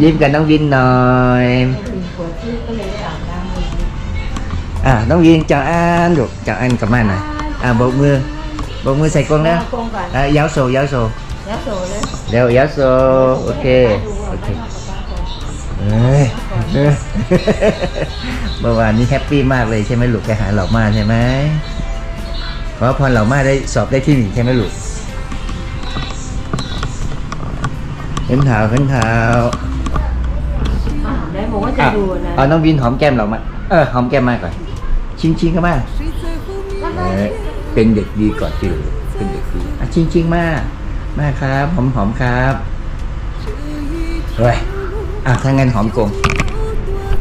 ยิ้มกับน้องวินหน่อยมีปวดที่ก็เลยได้อาบน้ำมืออะน้องวินจังอันลูกจังอันกลับมาหน่อยอะโบกมือโบกมือใส่กรงแล้วกงก่อนอะยาวโซยาวโซแล้วโซเลยเร็วยาวโซโอเคโอเคเอ้ยเอ้ยเมื่อวานนี้แฮปปี้มากเลยใช่ไหมลูกไปหาเหล่ามาใช่ไหมเพราะพอเหล่ามาได้สอบได้ที่หนึ่งใช่ไหมลูกขึ้นเท้าขึ้นเท้าได้บอกว่าจะอะดูนะเอาน้องวินหอมแก้มเรามาเออหอมแก้มมาก่อน ชิงชิงๆก็มาเออเป็นเด็กดีก่อนที่ลูกเป็นเด็กดีอะชิงชิงๆมามาครับหอมหอมๆครับเฮ้ยอะถ้างั้นหอมกลม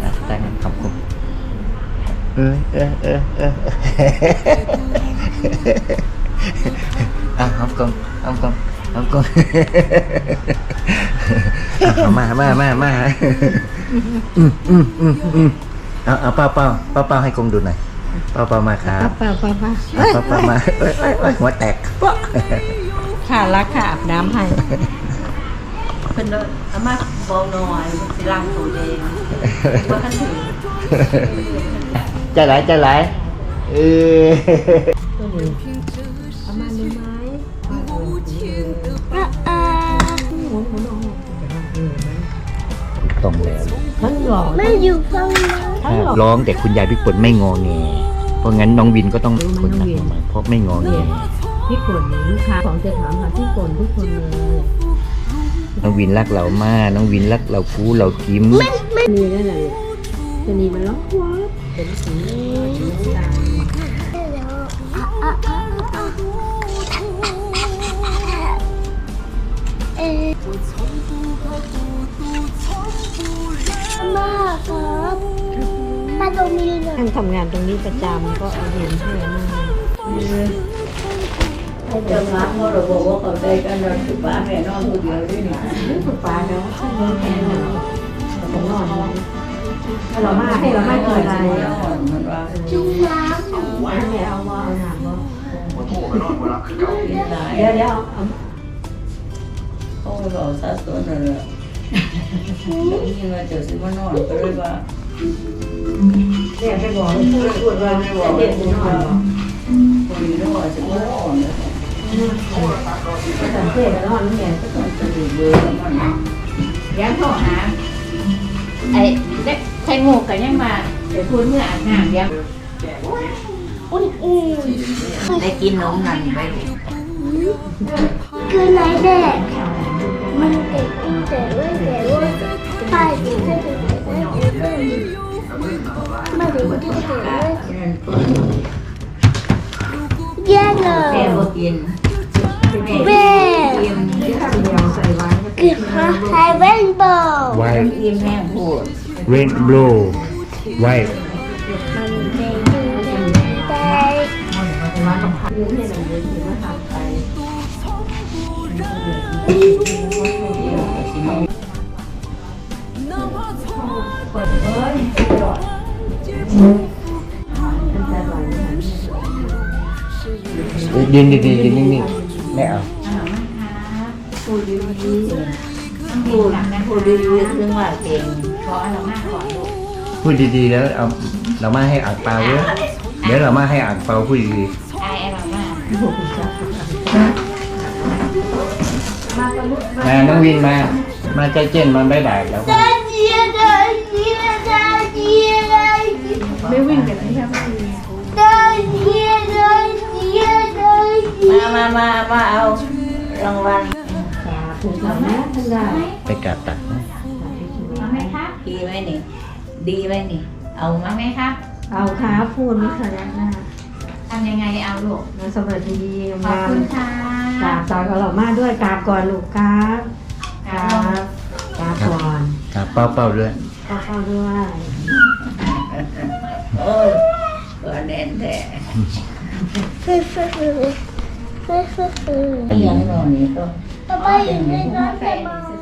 อะถ้างั้นหอมกลมเออเออเออเอออะหอมกลมหอมกลม หอมกลมอะเอามามามามาอืมอืมอืมอืมเอาเอาเป้าเป้าเป้าเป้าให้กลมดูหน่อยเป้าเป้ามาครับป้าป้าป้าเอาเป้าเป้ามาเอ้ยเอ้ยเอ้ยหัวแตกป๊ะค่ะรักค่ะอาบน้ำให้เป็นเด้ออามาเบาหน่อยสิล้างตัวเองว่าขั้นถึงใจไหลใจไหลเออตัวนี้อามาดูไหม ตรงแล้วทั้งหล่อไม่อยู่ฟังนะทั้งหล่อร้องแต่คุณยายพี่ฝนไม่งอแงเพราะงั้นน้องวินก็ต้องคนหนักหน่อยเพราะไม่งอแงพี่ฝนลูกค้าของจะถามหาพี่ฝนทุกคนเลยน้องวินรักเรามากน้องวินรักเราคูเรากิ้มมีนั่นแหละลูกจะมีมันล็อกวัดเป็นสีน้ำตาล ป้าโดมีหน่อยท่านทำงานตรงนี้ประจำก็เอาเรียนให้มาเขาจะมาเพราะเราบอกว่าเขาได้กันเราถือป้าแม่นองคนเดียวด้วยนะคุณป้าแล้วขึ้นรถแทนเราผมนอนให้เรามาให้เรามากินอะไรจุ่มน้ให้แม่เอาว่าเอาหนักว่ากินได้เดี๋ยวเดี๋ยวเอาเขาบอกซาสนนั่นแหละแล้วนี่มาเจอสิมานอนก็เลยว่า แม่ไปบอกพูดพูดว่าจะเด็ดจะนอนคนนี้ต้องว่าสิมานอนนะสังเกตนอนนี่ไงต้องจะดูเบอร์มันยังโทรหาไอ้เด็กใส่หมูกันยังมาเดี๋ยวพูดเมื่ออาบน้ำยังอุ่นอุ่นได้กินนมนั่นไปคือไหนแดกมันเด็ มาถึงที่ถึงว่า ย่เลแม่ยก็กินแม่กินที่ทำเดียวใส่ไว้เกิดมาไฮเวนโบไวกินแห้งพูดเรนโบว์ไวมันเป็นแต่ร้านกับพันยืนให้เราเดินถือว่าทำไปยืนดีๆยืนนิ่งๆไม่เอาพูดดีๆพูดพูดดีๆเรื่องว่าเก่งขอเอาเรามากก่อนลูกพูดดีๆแล้วเอาเรามาให้อ่างเปล่าเยอะเดี๋ยวเรามาให้อ่างเปล่าพูดดีไอ้ไอ้เรามากๆมาน้องวินมา มาใจเจนมาบ๊ายบายแล้ว มามาเอารางวัลสาธุสาธุท่านได้ไปกราบตักนะเอาไหมครับดีไหมนี่ ดีไหมนี่ เอาเอาไหมครับเอาขาพูดไม่ขยักหน้าทำยังไงเอาลูกมาสวัสดีขอบงาคุณค่ะกราบตากับเรามาด้วยกราบก่อนลูกกราบกราบกราบก่อนกราบเป้าเป้าด้วยก็เข้าด้วยโอ้ยก็แน่นแท้ เฟ้เฟ้เฟ้เฟ้